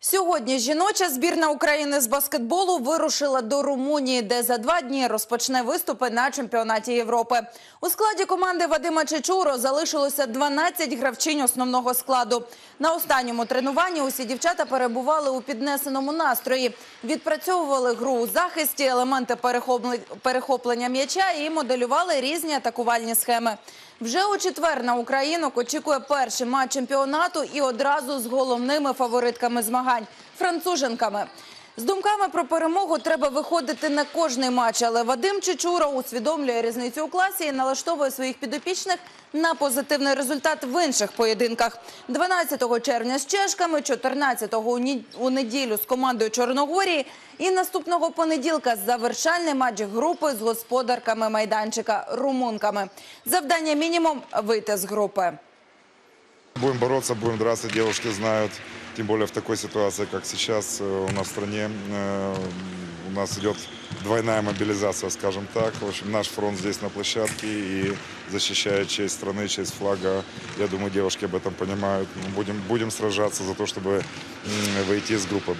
Сьогодні жіноча збірна України з баскетболу вирушила до Румунії, де за два дні розпочне виступи на чемпіонаті Європи. У складі команди Вадима Чечуро залишилося 12 гравчинь основного складу. На останньому тренуванні усі дівчата перебували у піднесеному настрої. Відпрацьовували гру у захисті, елементи перехопле- перехоплення м'яча і моделювали різні атакувальні схеми. Вже у четвер на українок очікує перший матч чемпіонату і одразу з головними фаворитками змагань – француженками. З думками про перемогу треба виходити на кожний матч, але Вадим Чечура усвідомлює різницю у класі і налаштовує своїх підопічних на позитивний результат в інших поєдинках. 12 червня з чешками, 14-го у ні- у неділю з командою Чорногорії і наступного понеділка завершальний матч групи з господарками майданчика – румунками. Завдання мінімум – вийти з групи. Будем бороться, будем драться, девушки знают. Тем более в такой ситуации, как сейчас э, у нас в стране, э, у нас идет двойная мобилизация, скажем так. В общем, наш фронт здесь на площадке и защищая честь страны, честь флага. Я думаю, девушки об этом понимают. Мы Будем, будем сражаться за то, чтобы м, выйти из группы.